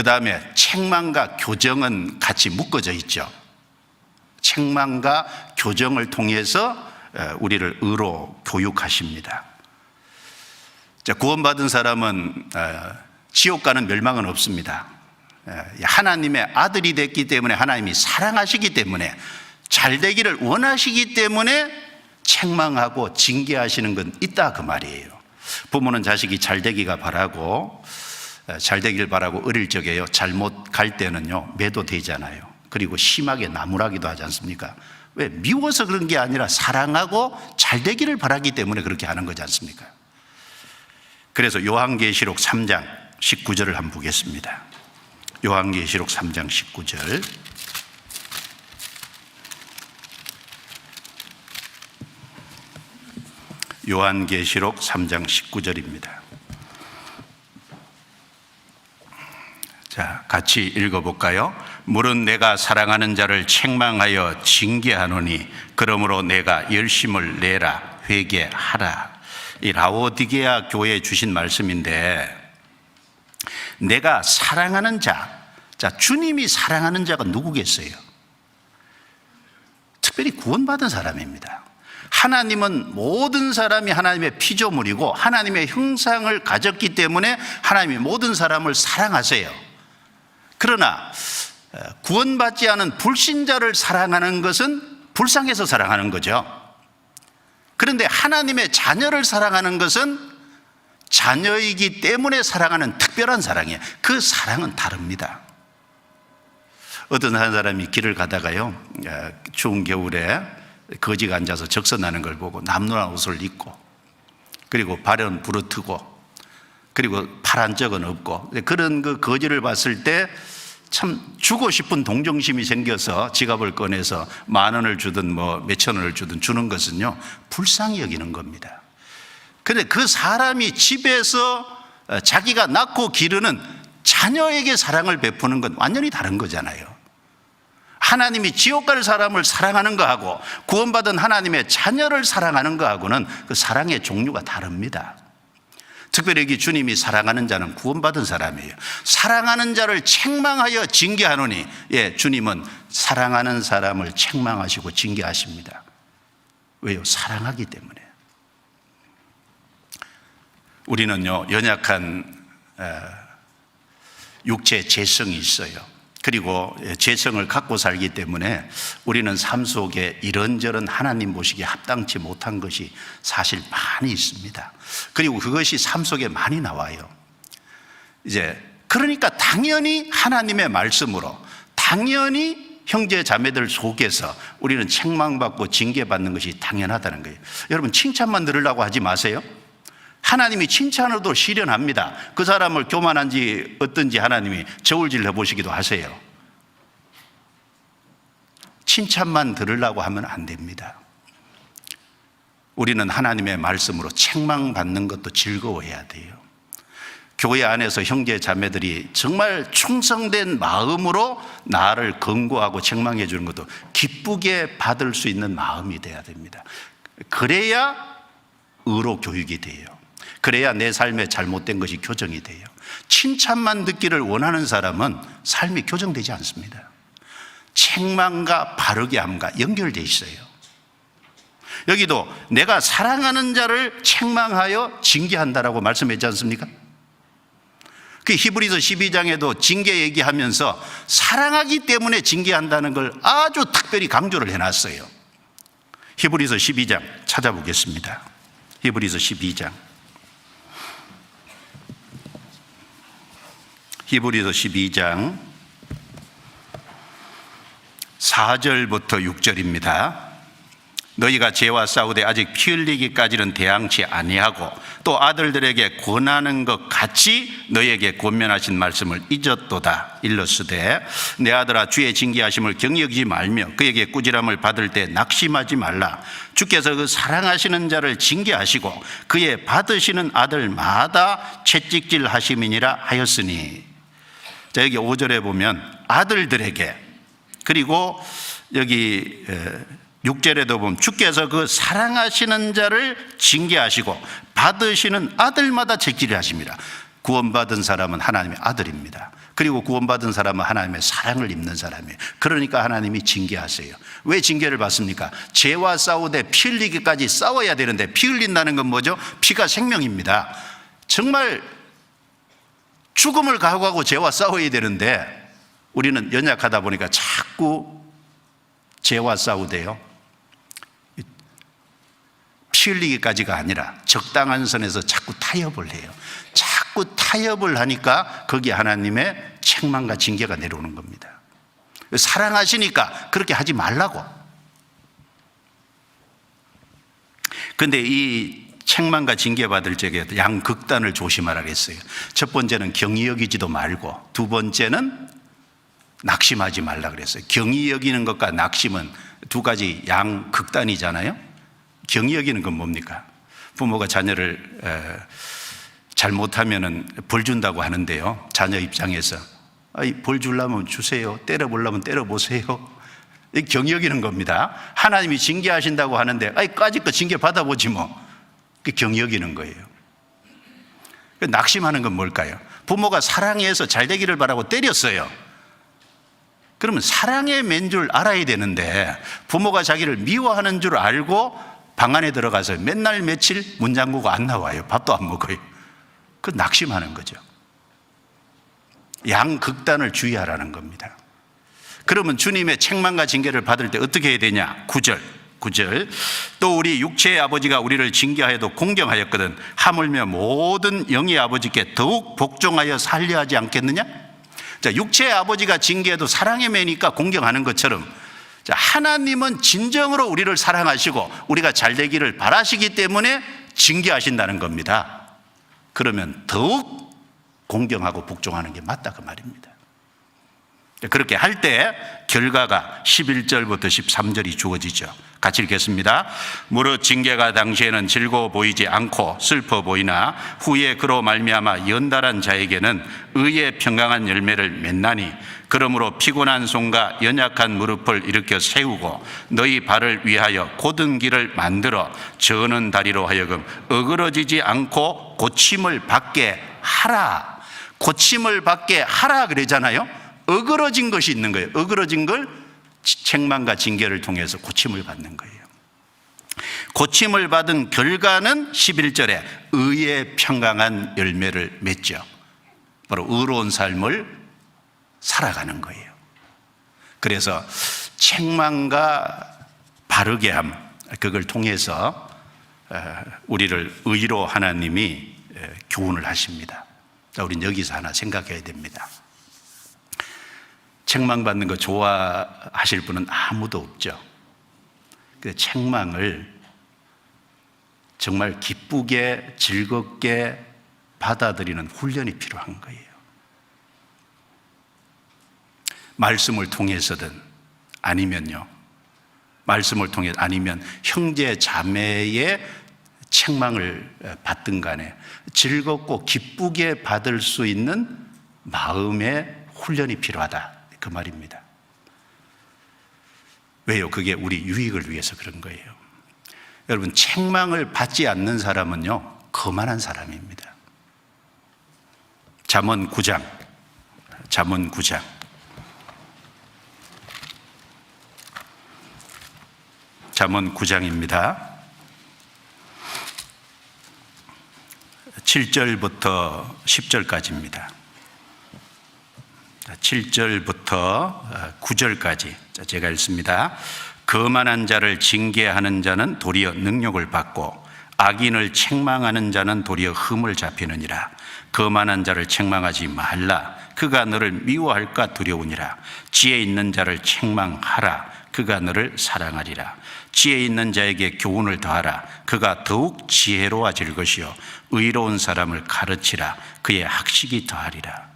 그 다음에 책망과 교정은 같이 묶어져 있죠. 책망과 교정을 통해서 어, 우리를 의로 교육하십니다. 자, 구원받은 사람은 어, 지옥 가는 멸망은 없습니다. 어, 하나님의 아들이 됐기 때문에 하나님이 사랑하시기 때문에 잘 되기를 원하시기 때문에 책망하고 징계하시는 건 있다 그 말이에요. 부모는 자식이 잘 되기가 바라고 어, 잘 되길 바라고 어릴 적에요. 잘못 갈 때는요. 매도 되잖아요. 그리고 심하게 나무라기도 하지 않습니까? 왜 미워서 그런 게 아니라 사랑하고 잘 되기를 바라기 때문에 그렇게 하는 거지 않습니까? 그래서 요한계시록 3장 19절을 한번 보겠습니다. 요한계시록 3장 19절. 요한계시록 3장 19절입니다. 자, 같이 읽어볼까요? 물은 내가 사랑하는 자를 책망하여 징계하노니 그러므로 내가 열심을 내라 회개하라. 이 라오디게아 교회에 주신 말씀인데 내가 사랑하는 자, 자 주님이 사랑하는 자가 누구겠어요? 특별히 구원받은 사람입니다. 하나님은 모든 사람이 하나님의 피조물이고 하나님의 형상을 가졌기 때문에 하나님이 모든 사람을 사랑하세요. 그러나 어, 구원받지 않은 불신자를 사랑하는 것은 불쌍해서 사랑하는 거죠. 그런데 하나님의 자녀를 사랑하는 것은 자녀이기 때문에 사랑하는 특별한 사랑이에요. 그 사랑은 다릅니다. 어떤 한 사람이 길을 가다가요, 어, 추운 겨울에 거지가 앉아서 적선하는 걸 보고 남루한 옷을 입고, 그리고 발은 부르트고, 그리고 파란 적은 없고, 그런 그 거지를 봤을 때 참 주고 싶은 동정심이 생겨서 지갑을 꺼내서 만 원을 주든 뭐 몇천 원을 주든 주는 것은요, 불쌍히 여기는 겁니다. 근데 그 사람이 집에서 어, 자기가 낳고 기르는 자녀에게 사랑을 베푸는 건 완전히 다른 거잖아요. 하나님이 지옥 갈 사람을 사랑하는 거하고 구원받은 하나님의 자녀를 사랑하는 거하고는 그 사랑의 종류가 다릅니다. 특별히 여기 주님이 사랑하는 자는 구원받은 사람이에요. 사랑하는 자를 책망하여 징계하노니, 예, 주님은 사랑하는 사람을 책망하시고 징계하십니다. 왜요? 사랑하기 때문에. 우리는요, 연약한 어, 육체 재성이 있어요. 그리고 재성을 갖고 살기 때문에 우리는 삶 속에 이런저런 하나님 보시기에 합당치 못한 것이 사실 많이 있습니다. 그리고 그것이 삶 속에 많이 나와요. 이제 그러니까 당연히 하나님의 말씀으로 당연히 형제 자매들 속에서 우리는 책망받고 징계받는 것이 당연하다는 거예요. 여러분 칭찬만 들으려고 하지 마세요. 하나님이 칭찬으로도 실현합니다. 그 사람을 교만한지 어떤지 하나님이 저울질 해보시기도 하세요. 칭찬만 들으려고 하면 안 됩니다. 우리는 하나님의 말씀으로 책망받는 것도 즐거워해야 돼요. 교회 안에서 형제 자매들이 정말 충성된 마음으로 나를 권고하고 책망해 주는 것도 기쁘게 받을 수 있는 마음이 돼야 됩니다. 그래야 의로 교육이 돼요. 그래야 내 삶에 잘못된 것이 교정이 돼요. 칭찬만 듣기를 원하는 사람은 삶이 교정되지 않습니다. 책망과 바르게 함과 연결되어 있어요. 여기도 내가 사랑하는 자를 책망하여 징계한다라고 말씀했지 않습니까? 그 히브리서 12장에도 징계 얘기하면서 사랑하기 때문에 징계한다는 걸 아주 특별히 강조를 해놨어요. 히브리서 12장 찾아보겠습니다. 히브리서 12장. 히브리서 12장 4절부터 6절입니다. 너희가 죄와 싸우되 아직 피 흘리기까지는 대항치 아니하고 또 아들들에게 권하는 것 같이 너희에게 권면하신 말씀을 잊었도다. 일러스되 내 아들아 주의 징계하심을 경여기지 말며 그에게 꾸지람을 받을 때 낙심하지 말라. 주께서 그 사랑하시는 자를 징계하시고 그의 받으시는 아들마다 채찍질 하심이니라 하였으니 자 여기 5절에 보면 아들들에게 그리고 여기 6절에도 보면 주께서 그 사랑하시는 자를 징계하시고 받으시는 아들마다 책질을 하십니다. 구원받은 사람은 하나님의 아들입니다. 그리고 구원받은 사람은 하나님의 사랑을 입는 사람이에요. 그러니까 하나님이 징계하세요. 왜 징계를 받습니까? 죄와 싸우되 피 흘리기까지 싸워야 되는데 피 흘린다는 건 뭐죠? 피가 생명입니다. 정말 죽음을 각오하고 죄와 싸워야 되는데 우리는 연약하다 보니까 자꾸 죄와 싸우대요. 피 흘리기까지가 아니라 적당한 선에서 자꾸 타협을 해요. 자꾸 타협을 하니까 거기에 하나님의 책망과 징계가 내려오는 겁니다. 사랑하시니까 그렇게 하지 말라고. 근데 이 책망과 징계 받을 적에 양 극단을 조심하라 그랬어요. 첫 번째는 경이 여기지도 말고 두 번째는 낙심하지 말라 그랬어요. 경이 여기는 것과 낙심은 두 가지 양 극단이잖아요. 경이 여기는 건 뭡니까? 부모가 자녀를 에, 잘못하면은 벌 준다고 하는데요. 자녀 입장에서 아이, 벌 주려면 주세요. 때려 보려면 때려 보세요. 이 경이 여기는 겁니다. 하나님이 징계하신다고 하는데 아이 까짓 거 징계 받아보지 뭐. 그 경이 여기는 거예요. 그 낙심하는 건 뭘까요? 부모가 사랑해서 잘 되기를 바라고 때렸어요. 그러면 사랑의 맨 줄 알아야 되는데 부모가 자기를 미워하는 줄 알고 방 안에 들어가서 맨날 며칠 문 잠그고 안 나와요. 밥도 안 먹어요. 그 낙심하는 거죠. 양극단을 주의하라는 겁니다. 그러면 주님의 책망과 징계를 받을 때 어떻게 해야 되냐? 9절. 9절. 또 우리 육체의 아버지가 우리를 징계하여도 공경하였거든. 하물며 모든 영의 아버지께 더욱 복종하여 살려 하지 않겠느냐? 자, 육체의 아버지가 징계해도 사랑의 매니까 공경하는 것처럼 자, 하나님은 진정으로 우리를 사랑하시고 우리가 잘 되기를 바라시기 때문에 징계하신다는 겁니다. 그러면 더욱 공경하고 복종하는 게 맞다 그 말입니다. 그렇게 할 때 결과가 11절부터 13절이 주어지죠. 같이 읽겠습니다. 무릇 징계가 당시에는 즐거워 보이지 않고 슬퍼 보이나 후에 그로 말미암아 연달한 자에게는 의의 평강한 열매를 맺나니 그러므로 피곤한 손과 연약한 무릎을 일으켜 세우고 너희 발을 위하여 곧은 길을 만들어 저는 다리로 하여금 어그러지지 않고 고침을 받게 하라. 고침을 받게 하라 그러잖아요. 어그러진 것이 있는 거예요. 어그러진 걸 책망과 징계를 통해서 고침을 받는 거예요. 고침을 받은 결과는 11절에 의의 평강한 열매를 맺죠. 바로 의로운 삶을 살아가는 거예요. 그래서 책망과 바르게 함, 그걸 통해서 어, 우리를 의로 하나님이 교훈을 하십니다. 자, 우린 여기서 하나 생각해야 됩니다. 책망받는 거 좋아하실 분은 아무도 없죠. 그 책망을 정말 기쁘게 즐겁게 받아들이는 훈련이 필요한 거예요. 말씀을 통해서든 아니면요. 말씀을 통해 아니면 형제 자매의 책망을 받든 간에 즐겁고 기쁘게 받을 수 있는 마음의 훈련이 필요하다. 그 말입니다. 왜요? 그게 우리 유익을 위해서 그런 거예요. 여러분, 책망을 받지 않는 사람은요, 거만한 사람입니다. 잠언 9장, 잠언 9장. 잠언 9장입니다. 7절부터 10절까지입니다. 7절부터 9절까지 제가 읽습니다. 거만한 자를 징계하는 자는 도리어 능력을 받고 악인을 책망하는 자는 도리어 흠을 잡히느니라. 거만한 자를 책망하지 말라. 그가 너를 미워할까 두려우니라. 지혜 있는 자를 책망하라. 그가 너를 사랑하리라. 지혜 있는 자에게 교훈을 더하라. 그가 더욱 지혜로워질 것이요. 의로운 사람을 가르치라. 그의 학식이 더하리라.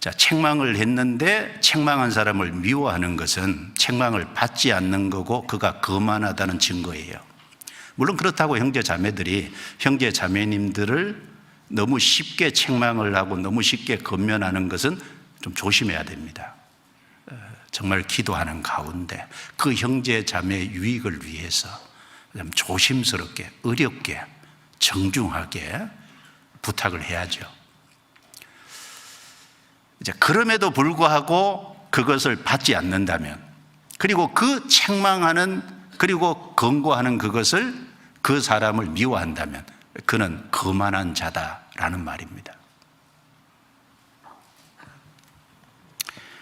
자, 책망을 했는데 책망한 사람을 미워하는 것은 책망을 받지 않는 거고 그가 거만하다는 증거예요. 물론 그렇다고 형제 자매들이 형제 자매님들을 너무 쉽게 책망을 하고 너무 쉽게 건면하는 것은 좀 조심해야 됩니다. 어, 정말 기도하는 가운데 그 형제 자매의 유익을 위해서 조심스럽게 어렵게 정중하게 부탁을 해야죠. 이제 그럼에도 불구하고 그것을 받지 않는다면 그리고 그 책망하는 그리고 권고하는 그것을 그 사람을 미워한다면 그는 거만한 자다라는 말입니다.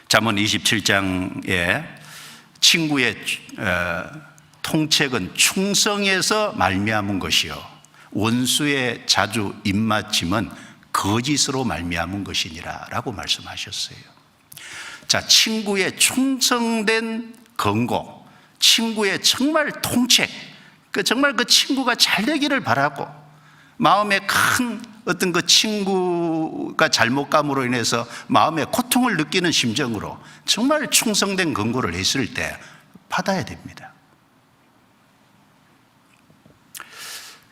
잠언 27장에 친구의 어, 통책은 충성에서 말미암은 것이요 원수의 자주 입맞춤은 거짓으로 말미암은 것이니라라고 말씀하셨어요. 자, 친구의 충성된 권고, 친구의 정말 통책, 그 정말 그 친구가 잘 되기를 바라고 마음에 큰 어떤 그 친구가 잘못감으로 인해서 마음에 고통을 느끼는 심정으로 정말 충성된 권고를 했을 때 받아야 됩니다.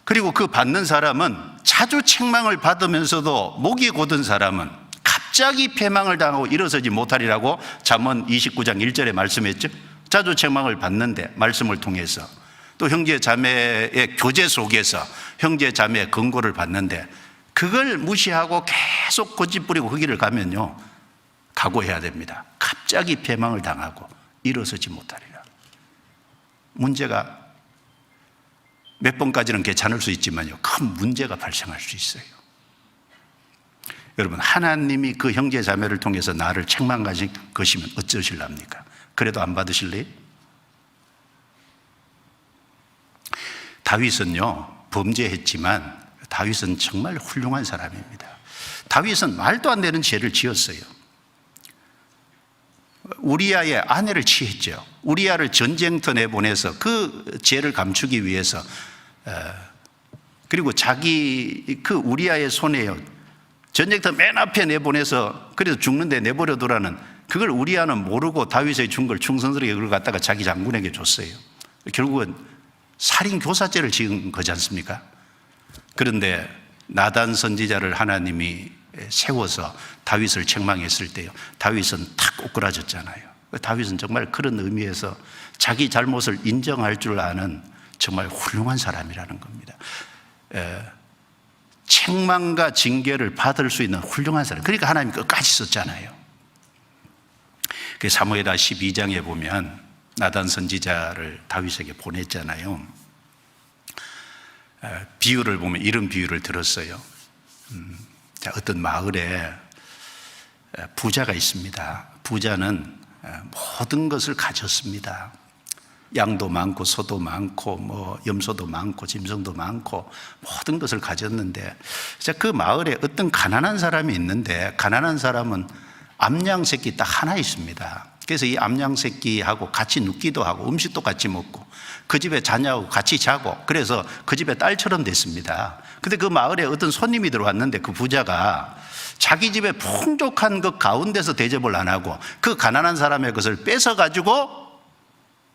그리고 그 받는 사람은 자주 책망을 받으면서도 목이 곧은 사람은 갑자기 패망을 당하고 일어서지 못하리라고 잠언 29장 1절에 말씀했죠. 자주 책망을 받는데 말씀을 통해서 또 형제 자매의 교제 속에서 형제 자매의 근고를 받는데 그걸 무시하고 계속 고집부리고 그 길을 가면요 각오해야 됩니다. 갑자기 패망을 당하고 일어서지 못하리라. 문제가 몇 번까지는 괜찮을 수 있지만요 큰 문제가 발생할 수 있어요. 여러분 하나님이 그 형제 자매를 통해서 나를 책망하신 것이면 어쩌실랍니까? 그래도 안 받으실래요? 다윗은요 범죄했지만 다윗은 정말 훌륭한 사람입니다. 다윗은 말도 안 되는 죄를 지었어요. 우리아의 아내를 취했죠. 우리아를 전쟁터 내보내서 그 죄를 감추기 위해서 어, 그리고 자기 그 우리아의 손에요. 전쟁터 맨 앞에 내보내서 그래서 죽는데 내버려 두라는 그걸 우리아는 모르고 다윗의 준 걸 충성스럽게 그걸 갖다가 자기 장군에게 줬어요. 결국은 살인 교사죄를 지은 거지 않습니까? 그런데 나단 선지자를 하나님이 세워서 다윗을 책망했을 때요. 다윗은 탁 오그라졌잖아요. 다윗은 정말 그런 의미에서 자기 잘못을 인정할 줄 아는 정말 훌륭한 사람이라는 겁니다. 에, 책망과 징계를 받을 수 있는 훌륭한 사람. 그러니까 하나님 끝까지 썼잖아요. 그 사무엘하 12장에 보면 나단 선지자를 다윗에게 보냈잖아요. 에, 비유를 보면 이런 비유를 들었어요. 음, 자, 어떤 마을에 부자가 있습니다. 부자는 모든 것을 가졌습니다. 양도 많고 소도 많고 뭐 염소도 많고 짐승도 많고 모든 것을 가졌는데 그 마을에 어떤 가난한 사람이 있는데 가난한 사람은 암양 새끼 딱 하나 있습니다. 그래서 이 암양 새끼하고 같이 눕기도 하고 음식도 같이 먹고 그 집에 자녀하고 같이 자고 그래서 그 집에 딸처럼 됐습니다. 근데 그 마을에 어떤 손님이 들어왔는데 그 부자가 자기 집에 풍족한 그 가운데서 대접을 안 하고 그 가난한 사람의 것을 뺏어 가지고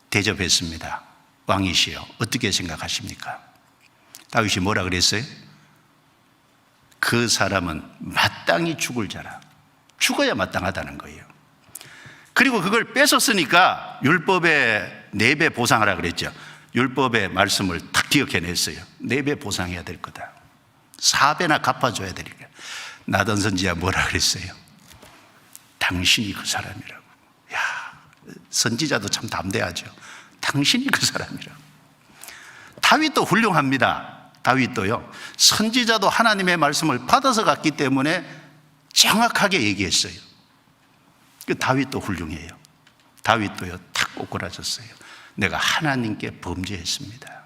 대접했습니다. 왕이시여. 어떻게 생각하십니까? 다윗이 뭐라 그랬어요? 그 사람은 마땅히 죽을 자라. 죽어야 마땅하다는 거예요. 그리고 그걸 뺏었으니까 율법에 네배 보상하라 그랬죠. 율법의 말씀을 탁 기억해냈어요. 네 배 보상해야 될 거다. 4배나 갚아줘야 되니까. 나던 선지야 뭐라 그랬어요? 당신이 그 사람이라고. 야, 선지자도 참 담대하죠. 당신이 그 사람이라고. 다윗도 훌륭합니다. 다윗도요. 선지자도 하나님의 말씀을 받아서 갔기 때문에 정확하게 얘기했어요. 그 다윗도 훌륭해요. 다윗도요. 탁 오그라졌어요. 내가 하나님께 범죄했습니다.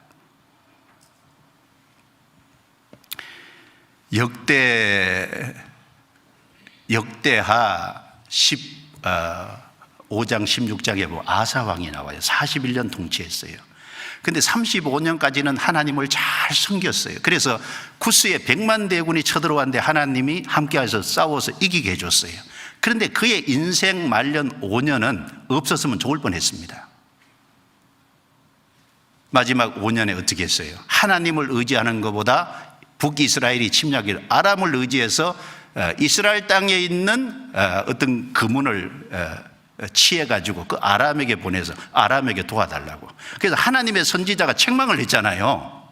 역대 역대하 15장 어, 16장에 보면 아사 왕이 나와요. 41년 통치했어요. 근데 35년까지는 하나님을 잘 섬겼어요. 그래서 구스에 100만 대군이 쳐들어왔는데 하나님이 함께해서 싸워서 이기게 해줬어요. 그런데 그의 인생 말년 5년은 없었으면 좋을 뻔했습니다. 마지막 5년에 어떻게 했어요? 하나님을 의지하는 것보다 북이스라엘이 침략을 아람을 의지해서 어, 이스라엘 땅에 있는 어, 어떤 금문을 어, 취해 가지고 그 아람에게 보내서 아람에게 도와달라고. 그래서 하나님의 선지자가 책망을 했잖아요.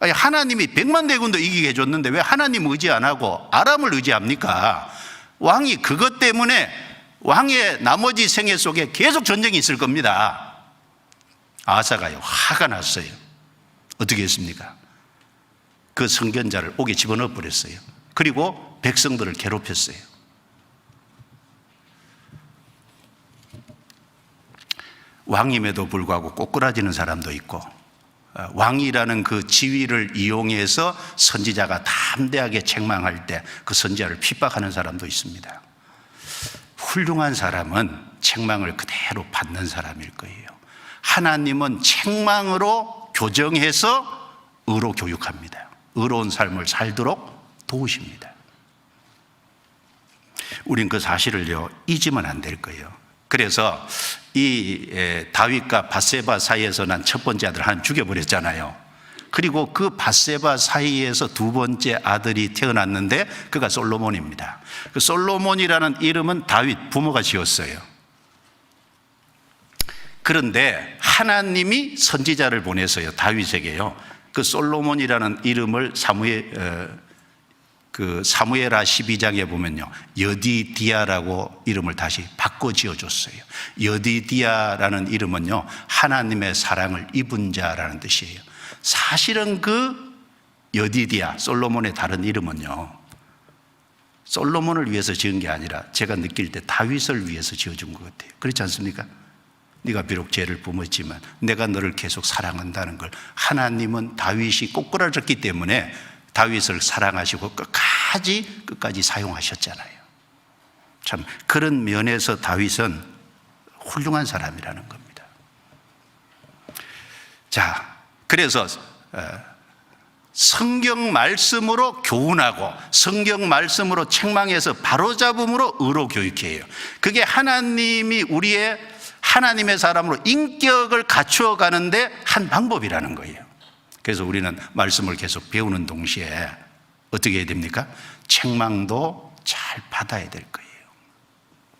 아니 하나님이 백만 대군도 이기게 해줬는데 왜 하나님 의지 안 하고 아람을 의지합니까? 왕이 그것 때문에 왕의 나머지 생애 속에 계속 전쟁이 있을 겁니다. 아사가요. 화가 났어요. 어떻게 했습니까? 그 성견자를 옥에 집어넣어 버렸어요. 그리고 백성들을 괴롭혔어요. 왕임에도 불구하고 꼬꾸라지는 사람도 있고 어, 왕이라는 그 지위를 이용해서 선지자가 담대하게 책망할 때 그 선지자를 핍박하는 사람도 있습니다. 훌륭한 사람은 책망을 그대로 받는 사람일 거예요. 하나님은 책망으로 교정해서 의로 교육합니다. 의로운 삶을 살도록 도우십니다. 우린 그 사실을요 잊으면 안 될 거예요. 그래서 이 에, 다윗과 바세바 사이에서 난 첫 번째 아들 한 죽여버렸잖아요. 그리고 그 바세바 사이에서 두 번째 아들이 태어났는데 그가 솔로몬입니다. 그 솔로몬이라는 이름은 다윗 부모가 지었어요. 그런데 하나님이 선지자를 보내서요 다윗에게요 그 솔로몬이라는 이름을 사무엘 어, 그 사무엘하 12장에 보면요 여디디아라고 이름을 다시 바꿔 지어 줬어요. 여디디아라는 이름은요 하나님의 사랑을 입은 자라는 뜻이에요. 사실은 그 여디디아 솔로몬의 다른 이름은요 솔로몬을 위해서 지은 게 아니라 제가 느낄 때 다윗을 위해서 지어준 것 같아요. 그렇지 않습니까? 네가 비록 죄를 범했지만 내가 너를 계속 사랑한다는 걸 하나님은 다윗이 꼬꾸라졌기 때문에 다윗을 사랑하시고 끝까지 끝까지 사용하셨잖아요. 참 그런 면에서 다윗은 훌륭한 사람이라는 겁니다. 자, 그래서 어, 성경 말씀으로 교훈하고 성경 말씀으로 책망해서 바로잡음으로 의로 교육해요. 그게 하나님이 우리의 하나님의 사람으로 인격을 갖추어 가는데 한 방법이라는 거예요. 그래서 우리는 말씀을 계속 배우는 동시에 어떻게 해야 됩니까? 책망도 잘 받아야 될 거예요.